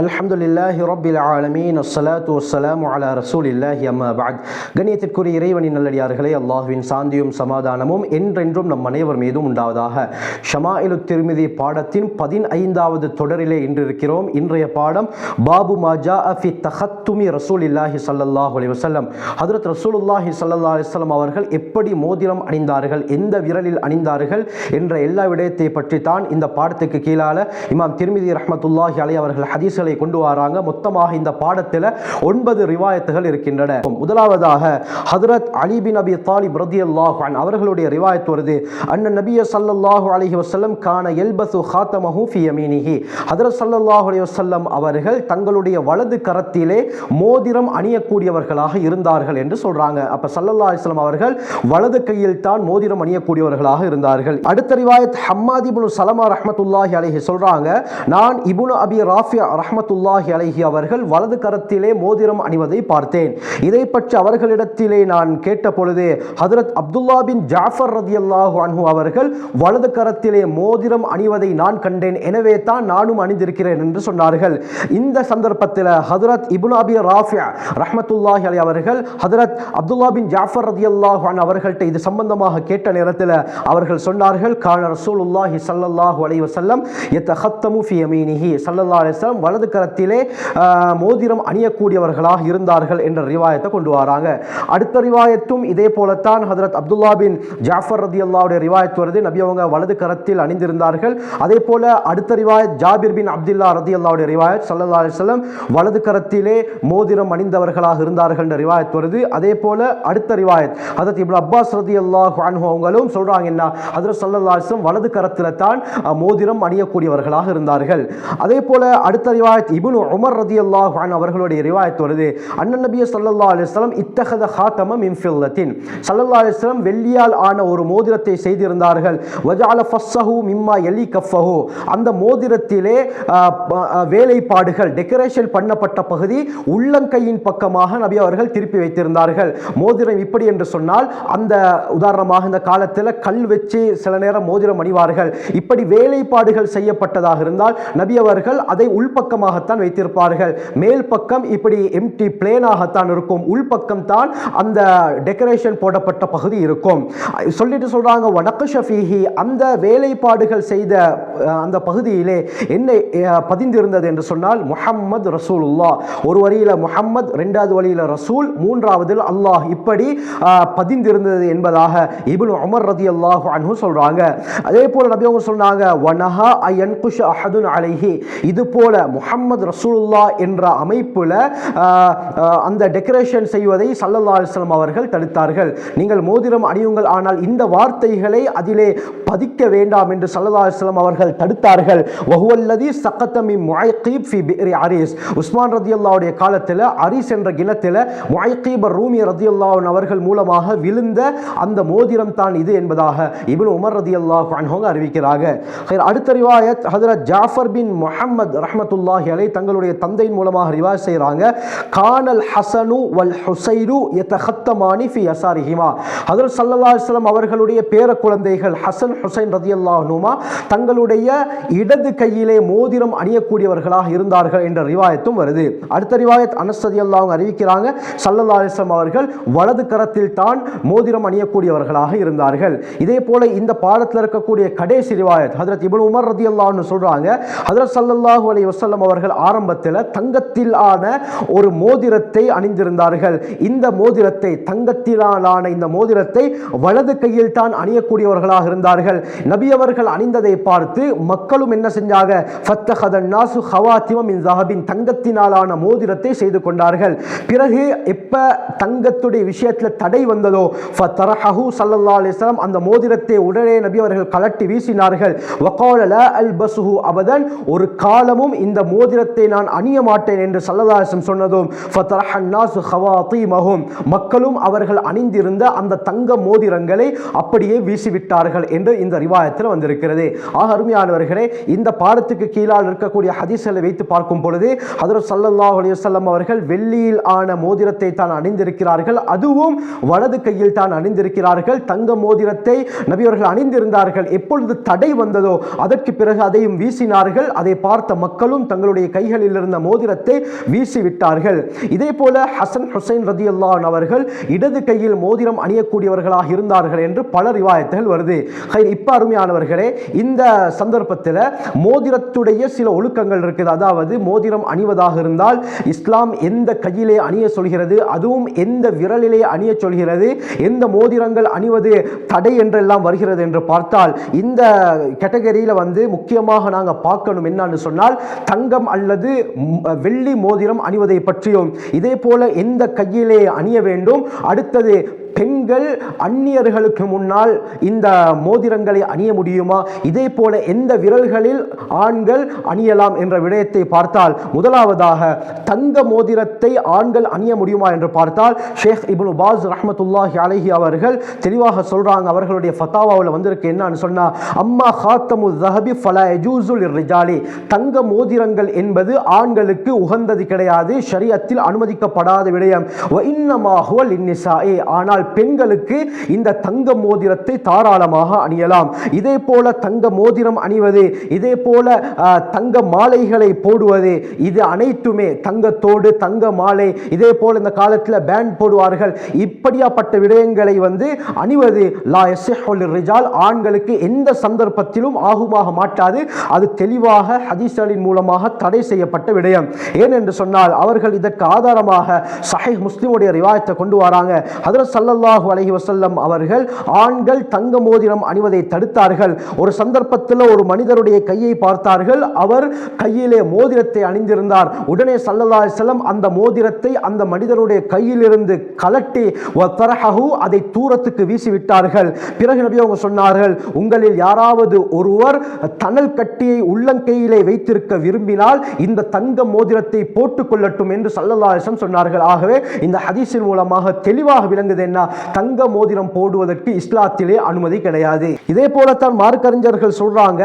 அல்ஹம்துலில்லாஹி ரபில் ஆலமீன். அஸ்ஸலாத்து வஸ்ஸலாமு அலா ரசூலில்லாஹி அம்மா பாத் கணியத்திற்குரிய இறைவனின் நல்லடியார்களே அல்லாஹுவின் சாந்தியும் சமாதானமும் என்றென்றும் நம் அனைவர் மீதும் உண்டாவதாக. ஷமா ஷமாயிலு திருமிதி பாடத்தின் பதினைந்தாவது தொடரிலே இன்றிருக்கிறோம். இன்றைய பாடம் பாபு மாஜா அஃபி தஹத்துமி ரசூல் இல்லாஹி சல்லல்லாஹு அலி வசல்லம் ஹதரத் ரசூலுல்லாஹி சல்லா அலிஸ்லாம் அவர்கள் எப்படி மோதிரம் அணிந்தார்கள் எந்த விரலில் அணிந்தார்கள் என்ற எல்லா விடயத்தை பற்றி தான் இந்த பாடத்துக்கு கீழால இமாம் திருமிதி ரஹமத்துல்லாஹி அலை அவர்கள் ஹதீஸ் ஹதீஸ்களை கொண்டு வராங்க. மொத்தமாக இந்த பாடத்தில் ஒன்பது ரிவாயத்துகள் இருக்கின்றன. முதலாவதாக ஹதரத் அலி பின் அபி தாலிப் ரதியல்லாஹு அல்லாஹான் அவர்களுடைய ரிவாயத் வருது. அண்ணன் நபிய சல்லல்லாஹு அலஹி வசல்லம் கான எல்பசு ஹாத்தமஹு ஃபியமீனிஹி ஹதரத் ஸல்லல்லாஹு அலி வசல்லம் அவர்கள் தங்களுடைய வலது கரத்திலே மோதிரம் அணியக்கூடியவர்களாக இருந்தார்கள் என்று சொல்றாங்க. அப்ப சல்லல்லா அலிஸ்லாம் அவர்கள் வலது கையில் தான் மோதிரம் அணியக்கூடியவர்களாக இருந்தார்கள். அடுத்த ரிவாயத் ஹம்மாதி இப்னு சலமா ரஹமத்துல்லாஹி அலஹி சொல்றாங்க நான் இபுனு அபி ராஃபி ரஹமத்துல்லாஹி அலஹி அவர்கள் வலது கரத்திலே மோதிரம் அணிவதை பார்த்தேன். இதை பற்றி அவர்களிடத்திலே நான் கேட்ட பொழுது ஹதரத் அப்துல்லா பின் ஜாஃபர் ரதி அல்லாஹு அன்ஹு அவர்கள் வலது கரத்திலே மோதிரம் அணிவதை நான் கண்டேன். எனவே தான் நானும் அணிந்திருக்கிறேன் என்று சொன்னார்கள். இந்த சந்தர்ப்பத்தில் ஹதரத் இபுனாபி ராஃபியா ரஹமத்துல்லாஹி அலி அவர்கள் ஹதரத் அப்துல்லா பின் ஜாஃபர் ரதி அல்லாஹு அன் அவர்கள்ட்ட இது சம்பந்தமாக கேட்ட நேரத்தில் அவர்கள் சொன்னார்கள் கான ரசூலுல்லாஹி ஸல்லல்லாஹு அலைஹி எத்த ஹத்தமு ஃபி அமீனிஹி சல்லல்லா அலிஸ்லாம் வலது வலது கரத்திலே மோதிரம் அணியக்கூடியவர்களாக இருந்தார்கள் என்ற ரிவாயத்தை கொண்டு வராங்க. அடுத்த ரிவாயத்தும் இதே போலத்தான். ஹதரத் அப்துல்லா பின் ஜாஃபர் ரதி அல்லாவுடைய ரிவாயத் வருது. நபி அவங்க வலது கரத்தில் அணிந்திருந்தார்கள். அதே போல அடுத்த ரிவாயத் ஜாபிர் பின் அப்துல்லா ரதி அல்லாவுடைய ரிவாயத் சல்லா அலிஸ்லம் வலது கரத்திலே மோதிரம் அணிந்தவர்களாக இருந்தார்கள் என்ற ரிவாயத் வருது. அதே போல அடுத்த ரிவாயத் ஹதரத் இப்னு அப்பாஸ் ரதி அல்லாஹ் அவங்களும் சொல்றாங்க என்ன? ஹதரத் சல்லா அலிஸ்லம் வலது கரத்தில் தான் மோதிரம் அணியக்கூடியவர்களாக இருந்தார்கள். அதே போல அடுத்த ரிவாயத் ரிவாயத் இபுனு உமர் ரதி அல்லாஹான் அவர்களுடைய ரிவாயத் வருது. அண்ணன் நபிய சல்லா அலைஹி இத்தகத ஹாத்தமம் இம்ஃபில்லத்தின் சல்லா ஃபில்லத்தின். வெள்ளியால் ஆன ஒரு மோதிரத்தை செய்திருந்தார்கள். வஜால ஃபஸ்ஸஹு மிம்மா எலி கஃபஹு. அந்த மோதிரத்திலே வேலைப்பாடுகள் டெக்கரேஷன் பண்ணப்பட்ட பகுதி உள்ளங்கையின் பக்கமாக நபி அவர்கள் திருப்பி வைத்திருந்தார்கள். மோதிரம் இப்படி என்று சொன்னால் அந்த உதாரணமாக இந்த காலத்தில் கல் வச்சு சில நேரம் மோதிரம் அணிவார்கள். இப்படி வேலைப்பாடுகள் செய்யப்பட்டதாக இருந்தால் நபி அவர்கள் அதை உள்பக்கமாக உள்பக்கமாகத்தான் வைத்திருப்பார்கள். மேல் பக்கம் இப்படி எம்டி பிளேனாகத்தான் இருக்கும். உள்பக்கம் தான் அந்த டெக்கரேஷன் போடப்பட்ட பகுதி இருக்கும். சொல்லிட்டு சொல்றாங்க வடக்கு ஷஃபீஹி அந்த வேலைப்பாடுகள் செய்த அந்த பகுதியிலே என்ன பதிந்திருந்தது? என்று சொன்னால் முஹம்மது ரசூலுல்லா ஒரு வரியில் முஹம்மத் ரெண்டாவது வழியில் ரசூல். மூன்றாவதில் அல்லாஹ். இப்படி பதிந்திருந்தது என்பதாக இப்னு உமர் ரதி அல்லாஹு அன்ஹு சொல்றாங்க. அதே போல நபி அவங்க சொன்னாங்க வனஹா அயன்குஷ அஹதுன் அலைஹி. இது போல முஹம்மது ரசூலுல்லா என்ற அமைப்புல அந்த டெக்கரேஷன் செய்வதை சல்லல்லா அலிஸ்லாம் அவர்கள் தடுத்தார்கள். நீங்கள் மோதிரம் அணியுங்கள் ஆனால் இந்த வார்த்தைகளை அதிலே பதிக்க வேண்டாம் என்று சல்லல்லா அவர்கள் தடுத்தார்கள். வஹுவல்லதி சக்கத்தமி முயக்கீப் ஃபி பிரி அரிஸ் உஸ்மான் ரதியுல்லாவுடைய காலத்தில் அரிஸ் என்ற கிணத்தில் முயக்கீபர் ரூமி ரதியுல்லாவின் அவர்கள் மூலமாக விழுந்த அந்த மோதிரம் தான் இது என்பதாக இபின் உமர் ரதி அல்லாஹ் அறிவிக்கிறாங்க. ஹைர், அடுத்த ரிவாயத் ஹதரத் ஜாஃபர் பின் முஹம்மத் ரஹமத்துல்லாஹி அலை தங்களுடைய தந்தையின் மூலமாக ரிவாய் செய்கிறாங்க. கானல் ஹசனு வல் ஹுசைரு எத்தஹத்தமானி ஃபி அசாரிஹிமா ஹதரத் ஸல்லல்லாஹு அலைஹி அவர்களுடைய பேர குழந்தைகள் ஹசன் ஹுசைன் ரதியல்லாஹுமா தங்களுடைய இடது கையிலே மோதிரம் அணியக்கூடியவர்களாக இருந்தார்கள் என்ற ரிவாயத்தும் வருது. அடுத்த ரிவாயத் அனஸ் ரதியல்லாஹு அறிவிக்கிறாங்க சல்லல்லா அலிஸ்லாம் அவர்கள் வலது கரத்தில் தான் மோதிரம் அணியக்கூடியவர்களாக இருந்தார்கள். இதே போல இந்த பாடத்தில் இருக்கக்கூடிய கடைசி ரிவாயத் ஹதரத் இப்னு உமர் ரதியல்லாஹு சொல்றாங்க ஹதரத் சல்லல்லாஹு அலி வசல்லம் அவர்கள் ஆரம்பத்தில் தங்கத்தில் ஆன ஒரு மோதிரத்தை அணிந்திருந்தார்கள். இந்த மோதிரத்தை தங்கத்திலான இந்த மோதிரத்தை வலது கையில் தான் அணியக்கூடியவர்களாக இருந்தார்கள். நபி அவர்கள் அணிந்ததை பார்த்து மக்களும் என்ன செஞ்சாங்க? ஃபத்தஹதன் நாசு ஹவாத்திம இன் ஜஹபின் தங்கத்தினாலான மோதிரத்தை செய்து கொண்டார்கள். பிறகு எப்ப தங்கத்துடைய விஷயத்தில் தடை வந்ததோ ஃபத்தரஹு சல்லா அலிஸ்லாம் அந்த மோதிரத்தை உடனே நபி அவர்கள் கலட்டி வீசினார்கள். வக்கால அல் பசுஹு அபதன் ஒரு காலமும் இந்த மோதிரத்தை நான் அணிய மாட்டேன் என்று சல்லதாசம் சொன்னதும் ஃபத்தரஹன் நாசு ஹவாத்தீமஹும் மக்களும் அவர்கள் அணிந்திருந்த அந்த தங்க மோதிரங்களை அப்படியே வீசிவிட்டார்கள் என்று இந்த ரிவாயத்தில் வந்திருக்கிறது. ஆக அருமையானவர்களே இந்த பாடத்துக்கு கீழால் இருக்கக்கூடிய ஹதீஸ்களை வைத்து பார்க்கும் பொழுது ஹதரத் ஸல்லல்லாஹு அலிவசல்லம் அவர்கள் வெள்ளியில் ஆன மோதிரத்தை தான் அணிந்திருக்கிறார்கள். அதுவும் வலது கையில் தான் அணிந்திருக்கிறார்கள். தங்க மோதிரத்தை நபியவர்கள் அணிந்திருந்தார்கள். எப்பொழுது தடை வந்ததோ அதற்கு பிறகு அதையும் வீசினார்கள். அதை பார்த்த மக்களும் தங்களுடைய கைகளில் இருந்த மோதிரத்தை வீசிவிட்டார்கள். இதே போல ஹசன் ஹுசைன் ரதி அல்லான் அவர்கள் இடது கையில் மோதிரம் அணியக்கூடியவர்களாக இருந்தார்கள் என்று பல ரிவாயத்துகள் வருது. ஹை ஹைர், இப்போ அருமையானவர்களே இந்த சந்தர்ப்பத்தில் மோதிரத்துடைய சில ஒழுக்கங்கள் இருக்குது. அதாவது மோதிரம் அணிவதாக இருந்தால் இஸ்லாம் எந்த கையிலே அணிய சொல்கிறது அதுவும் எந்த விரலிலே அணிய சொல்கிறது எந்த மோதிரங்கள் அணிவது தடை என்றெல்லாம் வருகிறது என்று பார்த்தால் இந்த கேட்டகரியில் வந்து முக்கியமாக நாங்கள் பார்க்கணும் என்னன்னு சொன்னால் தங்கம் அல்லது வெள்ளி மோதிரம் அணிவதை பற்றியும் இதே போல எந்த கையிலே அணிய வேண்டும் அடுத்தது பெண் நீங்கள் அந்நியர்களுக்கு முன்னால் இந்த மோதிரங்களை அணிய முடியுமா? இதே போல எந்த விரல்களில் ஆண்கள் அணியலாம் என்ற விடயத்தை பார்த்தால் முதலாவதாக தங்க மோதிரத்தை ஆண்கள் அணிய முடியுமா என்று பார்த்தால் ஷேக் இபுல் பாஸ் ரஹமத்துல்லாஹி அலஹி அவர்கள் தெளிவாக சொல்றாங்க அவர்களுடைய ஃபத்தாவாவில் வந்திருக்கு என்னன்னு சொன்னா அம்மா ஹாத்தமு ஜஹபி ஃபலா ரிஜாலி தங்க மோதிரங்கள் என்பது ஆண்களுக்கு உகந்தது கிடையாது ஷரியத்தில் அனுமதிக்கப்படாத விடயம். ஆனால் பெண் பெண்களுக்கு இந்த தங்க மோதிரத்தை தாராளமாக அணியலாம். இதே போல தங்க மோதிரம் அணிவது இதே போல தங்க மாலைகளை போடுவது இது அனைத்துமே தங்கத்தோடு தங்க மாலை இதே போல இந்த காலத்தில் பேண்ட் போடுவார்கள். இப்படியாப்பட்ட விடயங்களை வந்து அணிவது லா யஸ்ஹுல் ரிஜால் ஆண்களுக்கு எந்த சந்தர்ப்பத்திலும் ஆகுமாக மாட்டாது. அது தெளிவாக ஹதீஸ்களின் மூலமாக தடை செய்யப்பட்ட விடயம். ஏனென்று சொன்னால் அவர்கள் இதற்கு ஆதாரமாக சஹை முஸ்லிமுடைய ரிவாயத்தை கொண்டு வராங்க. ஹதரத் சல்லாஹூ அலஹி வசல்லம் அவர்கள் ஆண்கள் தங்க மோதிரம் அணிவதை தடுத்தார்கள். ஒரு சந்தர்ப்பத்தில் ஒரு மனிதருடைய கையை பார்த்தார்கள். அவர் கையிலே மோதிரத்தை அணிந்திருந்தார். உடனே ஸல்லல்லாஹு செல்லம் அந்த மோதிரத்தை அந்த மனிதருடைய கையிலிருந்து கலட்டி அதை தூரத்துக்கு வீசிவிட்டார்கள். பிறகு நபி அவங்க சொன்னார்கள் உங்களில் யாராவது ஒருவர் தணல் கட்டியை உள்ளங்கையிலே வைத்திருக்க விரும்பினால் இந்த தங்க மோதிரத்தை போட்டுக் கொள்ளட்டும் என்று ஸல்லல்லாஹு சொன்னார்கள். ஆகவே இந்த ஹதீஸின் மூலமாக தெளிவாக விளங்குது என்ன? தங்க மோதிரம் போடுவதற்கு இஸ்லாத்திலே அனுமதி கிடையாது. இதே போலத்தான் மார்க்கறிஞர்கள் சொல்றாங்க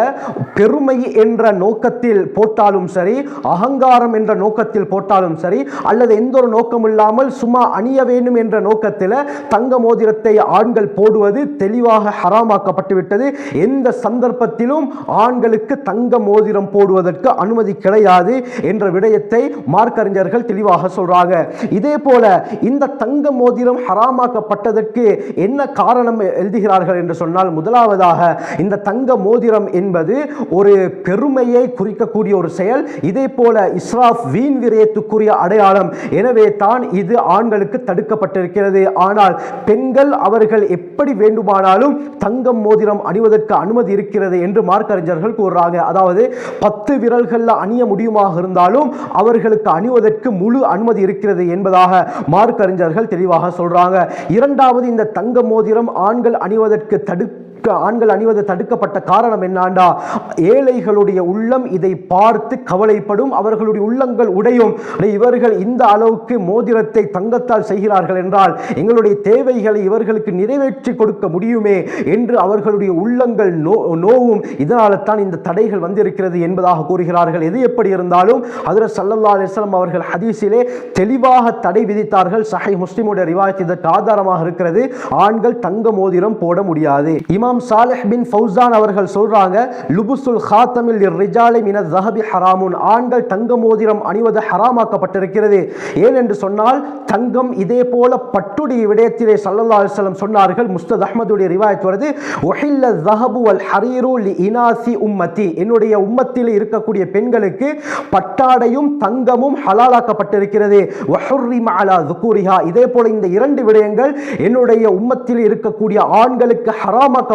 பெருமை என்ற நோக்கத்தில் போட்டாலும் சரி அகங்காரம் என்ற நோக்கத்தில் போட்டாலும் சரி அல்லது எந்த ஒரு நோக்கம் இல்லாமல் சும்மா அணிய வேண்டும் என்ற நோக்கத்தில் தங்க மோதிரத்தை ஆண்கள் போடுவது தெளிவாக ஹராமாக்கப்பட்டு விட்டது. எந்த சந்தர்ப்பத்திலும் ஆண்களுக்கு தங்க மோதிரம் போடுவதற்கு அனுமதி கிடையாது என்ற விடயத்தை மார்க்கறிஞர்கள் தெளிவாக சொல்றாங்க. இதே போல இந்த தங்க மோதிரம் ஹராமாக்கப்பட்டது என்பதற்கு என்ன காரணம் எழுதுகிறார்கள் என்று சொன்னால் முதலாவதாக இந்த தங்க மோதிரம் என்பது ஒரு பெருமையை குறிக்கக்கூடிய ஒரு செயல். இதே போல இஸ்ராஃப் வீண் விரயத்துக்குரிய அடையாளம். எனவே தான் இது ஆண்களுக்கு தடுக்கப்பட்டிருக்கிறது. ஆனால் பெண்கள் அவர்கள் எப்படி வேண்டுமானாலும் தங்கம் மோதிரம் அணிவதற்கு அனுமதி இருக்கிறது என்று மார்க்கறிஞர்கள் கூறுறாங்க. அதாவது பத்து விரல்களில் அணிய முடியுமாக இருந்தாலும் அவர்களுக்கு அணிவதற்கு முழு அனுமதி இருக்கிறது என்பதாக மார்க்கறிஞர்கள் தெளிவாக சொல்றாங்க. இரண்டாம் இரண்டாவது இந்த தங்க மோதிரம் ஆண்கள் அணிவதற்கு தடுப்பு ஆண்கள் அணிவது தடுக்கப்பட்ட காரணம் என்னாண்டா? ஏழைகளுடைய உள்ளம் இதை பார்த்து கவலைப்படும் அவர்களுடைய உள்ளங்கள் உடையும். இவர்கள் இந்த அளவுக்கு மோதிரத்தை தங்கத்தால் செய்கிறார்கள் என்றால் எங்களுடைய தேவைகளை இவர்களுக்கு நிறைவேற்றி கொடுக்க முடியுமே என்று அவர்களுடைய உள்ளங்கள் நோ நோவும். இதனால தான் இந்த தடைகள் வந்திருக்கிறது என்பதாக கூறுகிறார்கள். எது எப்படி இருந்தாலும் அதில் சல்லல்லா அலிஸ்லாம் அவர்கள் ஹதீஸிலே தெளிவாக தடை விதித்தார்கள். சஹை முஸ்லிமுடைய ரிவாயத் இதற்கு ஆதாரமாக இருக்கிறது. ஆண்கள் தங்க மோதிரம் போட முடியாது. இமாம் இமாம் சாலிஹ் பின் ஃபவுசான் அவர்கள் சொல்கிறாங்க லுபுசுல் ஹாத்தமில் ரிஜாலை மின ஜஹபி ஹராமுன். ஆண்கள் தங்க மோதிரம் அணிவது ஹராமாக்கப்பட்டிருக்கிறது. ஏனென்று சொன்னால் தங்கம் இதே போல பட்டுடைய விடயத்திலே சல்லல்லா அலிஸ்லம் சொன்னார்கள். முஸ்தத் அஹமதுடைய ரிவாயத் வருது ஒஹில்ல ஜஹபு அல் ஹரீரு லி இனாசி உம்மத்தி. என்னுடைய உம்மத்தில் இருக்கக்கூடிய பெண்களுக்கு பட்டாடையும் தங்கமும் ஹலாலாக்கப்பட்டிருக்கிறது. வஹுர்ரிம அலா துக்கூரிஹா இதே போல இந்த இரண்டு விடயங்கள் என்னுடைய உம்மத்தில் இருக்கக்கூடிய ஆண்களுக்கு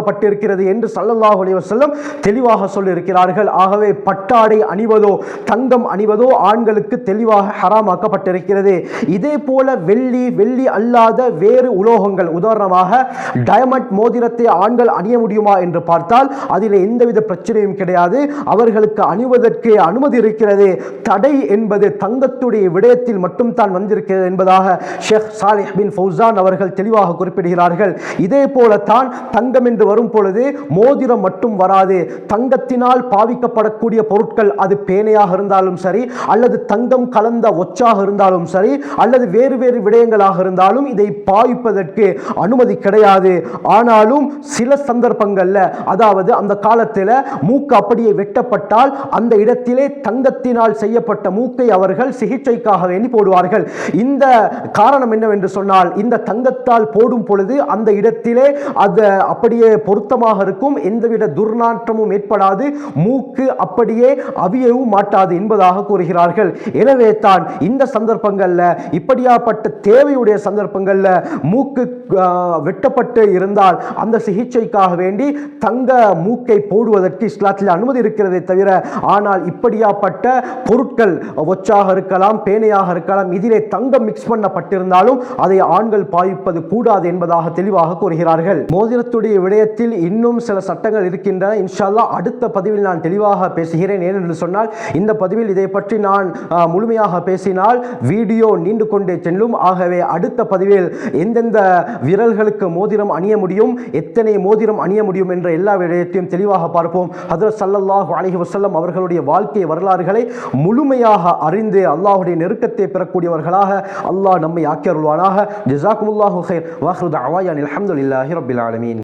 ஹராமாக்கப்பட்டிருக்கிறது என்று சல்லல்லாஹ் செல்லம் தெளிவாக சொல்லியிருக்கிறார்கள். ஆகவே பட்டாடை அணிவதோ தங்கம் அணிவதோ ஆண்களுக்கு தெளிவாக ஹராமாக்கப்பட்டிருக்கிறது. இதே போல வெள்ளி வெள்ளி அல்லாத வேறு உலோகங்கள் உதாரணமாக டயமண்ட் மோதிரத்தை ஆண்கள் அணிய முடியுமா என்று பார்த்தால் அதில் எந்தவித பிரச்சனையும் கிடையாது. அவர்களுக்கு அணிவதற்கு அனுமதி இருக்கிறது. தடை என்பது தங்கத்துடைய விடயத்தில் மட்டும் தான் வந்திருக்கிறது என்பதாக ஷேக் சாலிஹ் பின் ஃபௌசான் அவர்கள் தெளிவாக குறிப்பிடுகிறார்கள். இதே போலத்தான் தங்கம் என்று வரும் பொழுது மோதிரம் மட்டும் வராது. தங்கத்தினால் பாவிக்கப்படக்கூடிய பொருட்கள் அது பேனையாக இருந்தாலும் சரி அல்லது தங்கம் கலந்த ஒச்சாக இருந்தாலும் சரி அல்லது வேறு வேறு விடயங்களாக இருந்தாலும் இதை பாவிப்பதற்கு அனுமதி கிடையாது. ஆனாலும் சில சந்தர்ப்பங்களில் அதாவது அந்த காலத்தில் மூக்கு அப்படியே வெட்டப்பட்டால் அந்த இடத்திலே தங்கத்தினால் செய்யப்பட்ட மூக்கை அவர்கள் சிகிச்சைக்காக வேண்டி போடுவார்கள். இந்த காரணம் என்னவென்று சொன்னால் இந்த தங்கத்தால் போடும் பொழுது அந்த இடத்திலே அது அப்படியே பொருத்தமாக இருக்கும். எந்தவித துர்நாற்றமும் ஏற்படாது. மூக்கு அப்படியே அவியவும் மாட்டாது என்பதாக கூறுகிறார்கள். எனவே தான் இந்த சந்தர்ப்பங்களில் இப்படியாப்பட்ட தேவையுடைய சந்தர்ப்பங்களில் மூக்கு வெட்டப்பட்டு இருந்தால் அந்த சிகிச்சைக்காக வேண்டி தங்க மூக்கை போடுவதற்கு இஸ்லாத்தில் அனுமதி இருக்கிறதே தவிர ஆனால் இப்படியாப்பட்ட பொருட்கள் ஒச்சாக இருக்கலாம் பேனையாக இருக்கலாம் இதிலே தங்கம் மிக்ஸ் பண்ணப்பட்டிருந்தாலும் அதை ஆண்கள் பாய்ப்பது கூடாது என்பதாக தெளிவாக கூறுகிறார்கள். மோதிரத்துடைய விஷயத்தில் இன்னும் சில சட்டங்கள் இருக்கின்றன. இன்ஷால்லா அடுத்த பதிவில் நான் தெளிவாக பேசுகிறேன். ஏனென்று சொன்னால் இந்த பதிவில் இதை பற்றி நான் முழுமையாக பேசினால் வீடியோ நீண்டு கொண்டே செல்லும். ஆகவே அடுத்த பதிவில் எந்தெந்த விரல்களுக்கு மோதிரம் அணிய முடியும் எத்தனை மோதிரம் அணிய முடியும் என்ற எல்லா விடயத்தையும் தெளிவாக பார்ப்போம். ஹதரத் ஸல்லல்லாஹு அலஹி வசல்லம் அவர்களுடைய வாழ்க்கை வரலாறுகளை முழுமையாக அறிந்து அல்லாஹுடைய நெருக்கத்தை பெறக்கூடியவர்களாக அல்லாஹ் நம்மை ஆக்கியருள்வானாக. ஜிசாக்குமுல்லாஹு ஹைர் வாஹ்ருத் அவாயான் அலமதுல்லாஹி ரபில் ஆலமீன்.